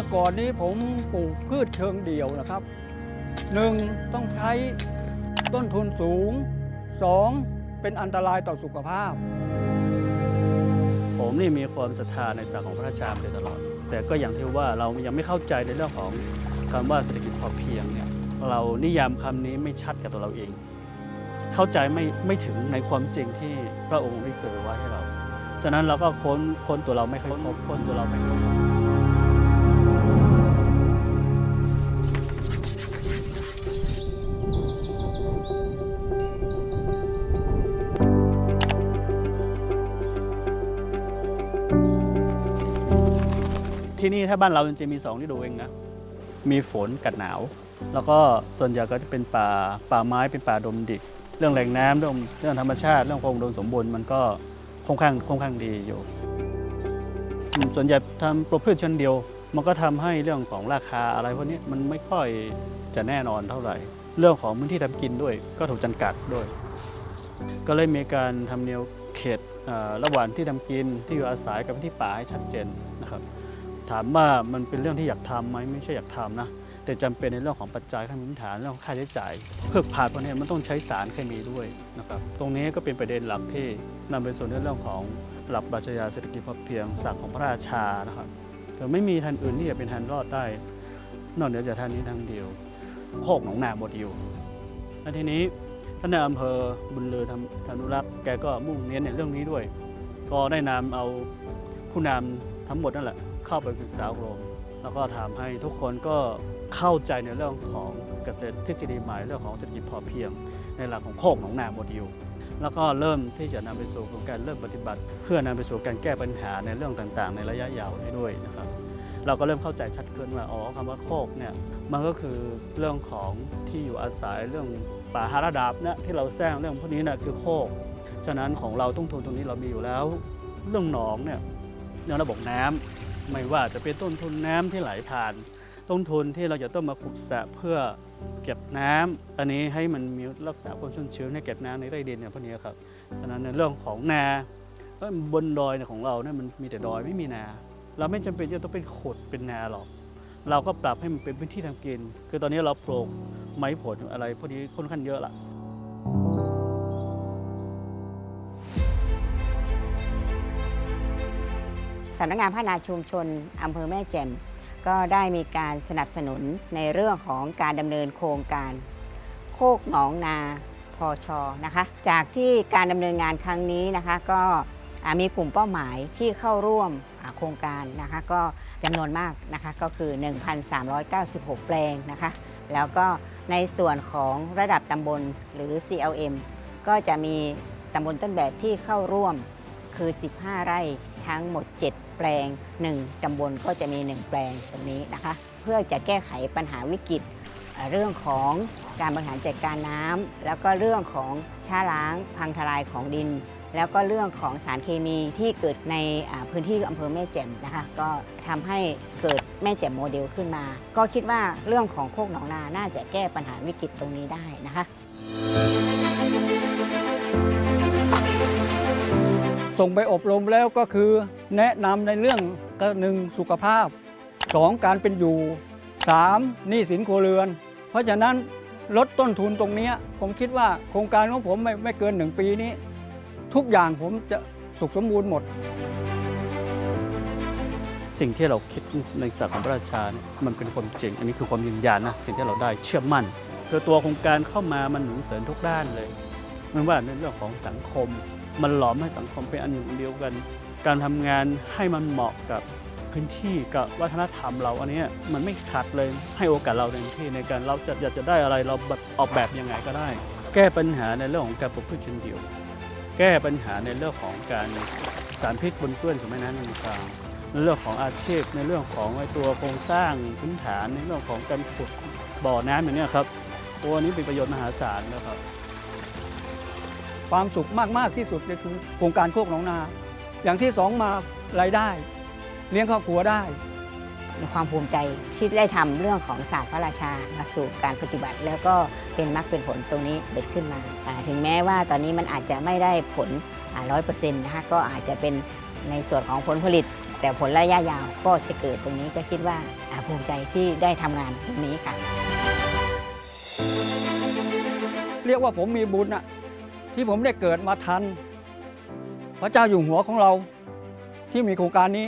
ื่อก่อนนี้ผมปลูกพืชเชิงเดี่ยวนะครับหนึ่งต้องใช้ต้นทุนสูงสองเป็นอันตรายต่อสุขภาพ ผมนี่มีความศรัทธาในศาสตร์ของพระราชามาโดยตลอด แต่ก็อย่างที่ว่าเรายังไม่เข้าใจในเรื่องของคำว่าเศรษฐกิจพอเพียงเนี่ยเรานิยามคำนี้ไม่ชัดกับตัวเราเอง เข้าใจไม่ไม่ถึงในความจริงที่พระองค์ได้สื่อไว้ให้เรา ฉะนั้นเราก็ค้นค้นตัวเราไม่ค่อยพบค้นตัวเราไม่ค่อยพบ ที่นี่ถ้าบ้านเราจริงๆมีสองฤดูเองนะมีฝนกับหนาว แล้วก็ส่วนใหญ่ก็จะเป็นป่าป่าไม้เป็นป่าดมดิบเรื่องแหล่งน้ำเรื่องเรื่องธรรมชาติ เรื่องความอุดมสมบูรณ์มันก็ค่อนข้างค่อนข้างดีอยู่ ส่วนใหญ่ทำปลูกพืชชนเดียว มันก็ทำให้เรื่องของราคาอะไรพวกนี้มันไม่ค่อยจะแน่นอนเท่าไหร่ เรื่องของพื้นที่ทำกินด้วย ก็ถูกจำกัดด้วย ก็เลยมีการทำแนวเขตระหว่างที่ทำกินที่อยู่อาศัยกับที่ป่าให้ชัดเจนนะครับ ถามว่ามันเป็นเรื่องที่อยากทำไหมไม่ใช่อยากทำนะแต่จำเป็นในเรื่องของปัจจัยขั้นพื้นฐานเรื่องของค่าใช้จ่าย เพื่อผ่านพวกนี้มันต้องใช้สารเคมีด้วยนะครับตรงนี้ก็เป็นประเด็นหลักที่นำไปสู่ในเรื่องของหลักปรัชญาเศรษฐกิจพอเพียงศักดิ์ของพระราชานะครับคือไม่มีทันอื่นที่จะเป็นทันรอดได้ นอกเหนือจากท่านนี้ทางเดียวโคกหนองนาโมเดลและทีนี้ท่านนายอำเภอบุญเรือทำธนุรักษ์แกก็มุ่งเน้นในเรื่องนี้ด้วย ก็ได้นำเอาผู้นำทั้งหมดนั่นแหละ เข้าไปศึกษาอบรมแล้วก็ทำให้ทุกคนก็เข้าใจในเรื่องของเกษตรทฤษฎีใหม่เรื่องของเศรษฐกิจพอเพียง ในหลักของโคกหนองนาโมเดลแล้วก็เริ่มที่จะนำไปสู่การเริ่มปฏิบัติ เพื่อนำไปสู่การแก้ปัญหาในเรื่องต่างๆ ในระยะยาวให้ด้วยนะครับ เราก็เริ่มเข้าใจชัดขึ้นว่าอ๋อคำว่าโคกเนี่ยมันก็คือเรื่องของที่อยู่อาศัยเรื่องป่าหาระดับเนี่ยที่เราสร้างเรื่องพวกนี้เนี่ยคือโคกฉะนั้นของเราต้นทุนตรงนี้เรามีอยู่แล้ว เรื่องหนองเนี่ยเรื่องระบบน้ำ ไม่ว่าจะเป็นต้นทุนน้ำที่ไหลผ่าน ต้นทุนที่เราจะต้องมาขุดสระเพื่อเก็บน้ำอันนี้ให้มันมีรักษาความชุ่มชื้นให้เก็บน้ำในไร่ดินเนี่ยพวกนี้ครับฉะนั้นในเรื่องของนาบนดอยของเราเนี่ยมันมีแต่ดอยไม่มีนา เราไม่จำเป็นจะต้องเป็นขดเป็นนาหรอก เราก็ปรับให้มันเป็นพื้นที่ทำกิน คือตอนนี้เราปลูกไม้ผลอะไรพวกนี้ค่อนข้างเยอะละ สำนักงานพัฒนาชุมชนอำเภอแม่แจ่มก็ได้มีการสนับสนุนในเรื่องของการดำเนินโครงการ โคกหนองนาพอชอนะคะจากที่การดำเนินงานครั้งนี้นะคะก็มีกลุ่มเป้าหมายที่เข้าร่วมโครงการนะคะก็จำนวนมากนะคะก็คือ 1,396 แปลงนะคะแล้วก็ในส่วนของระดับตำบลหรือ CLM ก็จะมีตำบลต้นแบบที่เข้าร่วม คือ 15 ไร่ทั้งหมด 7 แปลง 1 ตำบลก็จะมี 1 แปลงตรงนี้นะคะ เพื่อจะแก้ไขปัญหาวิกฤตเรื่องของการบริหารจัดการน้ำแล้วก็เรื่องของช้าล้างพังทลายของดิน แล้วก็เรื่องของสารเคมีที่เกิดในพื้นที่อำเภอแม่แจ่มนะคะ ก็ทำให้เกิดแม่แจ่มโมเดลขึ้นมา ก็คิดว่าเรื่องของโคกหนองนา น่าจะแก้ปัญหาวิกฤตตรงนี้ได้นะคะ ส่งไปอบรมแล้วก็คือแนะนำในเรื่องก็หนึ่งสุขภาพสองการเป็นอยู่สามหนี้สินครัวเรือน เพราะฉะนั้นลดต้นทุนตรงนี้ ผมคิดว่าโครงการของผมไม่ไม่เกินหนึ่งปีนี้ ทุกอย่างผมจะสุขสมบูรณ์หมด สิ่งที่เราคิดในศักดิ์ของพระราชาเนี่ยมันเป็นความจริง อันนี้คือความยืนยันนะสิ่งที่เราได้เชื่อมั่นคือตัวโครงการเข้ามามันหนุนเสริมทุกด้านเลยไม่ว่าในเรื่องของสังคม มันหลอมให้สังคมเป็นอันหนึ่งอันเดียวกัน การทำงานให้มันเหมาะกับพื้นที่กับวัฒนธรรมเราอันนี้มันไม่ขัดเลยให้โอกาสเราเต็มที่ในการเราจะอยากจะได้อะไรเราออกแบบยังไงก็ได้ แก้ปัญหาในเรื่องของการปลูกพืชชนเดียว แก้ปัญหาในเรื่องของการสารพิษบนเปื้อนสู่แม่น้ำลำธารในเรื่องของอาชีพในเรื่องของไอ้ตัวโครงสร้างพื้นฐานในเรื่องของการขุดบ่อน้ำอย่างนี้ครับตัวนี้เป็นประโยชน์มหาศาลนะครับ ความสุขมากๆที่สุดเลยคือโครงการโคกหนองนา อย่างที่สองมารายได้ เลี้ยงครอบครัวได้มีความภูมิใจที่ได้ทำเรื่องของศาสตร์พระราชามาสู่การปฏิบัติ แล้วก็เป็นมรรคเป็นผลตรงนี้เกิดขึ้นมาอ่าถึงแม้ว่าตอนนี้มันอาจจะไม่ได้ผลร้อยเปอร์เซ็นต์นะคะก็อาจจะเป็นในส่วนของผลผลิต แต่ผลระยะยาวก็จะเกิดตรงนี้ก็คิดว่าอ่าภูมิใจที่ได้ทำงานตรงนี้ค่ะ เรียกว่าผมมีบุญอะ ที่ผมได้เกิดมาทัน พระเจ้าอยู่หัวของเราที่มีโครงการนี้